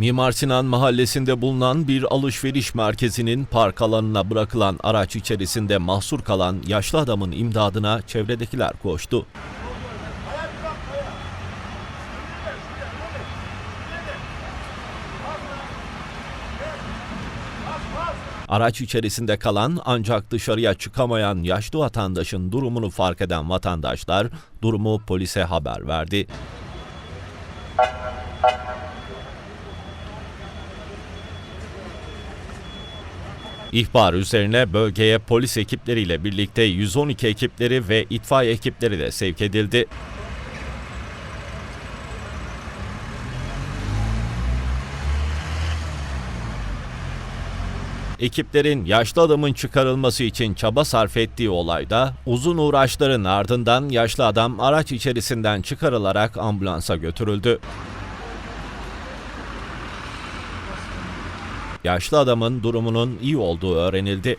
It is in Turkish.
Mimar Sinan mahallesinde bulunan bir alışveriş merkezinin park alanına bırakılan araç içerisinde mahsur kalan yaşlı adamın imdadına çevredekiler koştu. Araç içerisinde kalan ancak dışarıya çıkamayan yaşlı vatandaşın durumunu fark eden vatandaşlar durumu polise haber verdi. İhbar üzerine bölgeye polis ekipleriyle birlikte 112 ekipleri ve itfaiye ekipleri de sevk edildi. Ekiplerin yaşlı adamın çıkarılması için çaba sarf ettiği olayda uzun uğraşların ardından yaşlı adam araç içerisinden çıkarılarak ambulansa götürüldü. Yaşlı adamın durumunun iyi olduğu öğrenildi.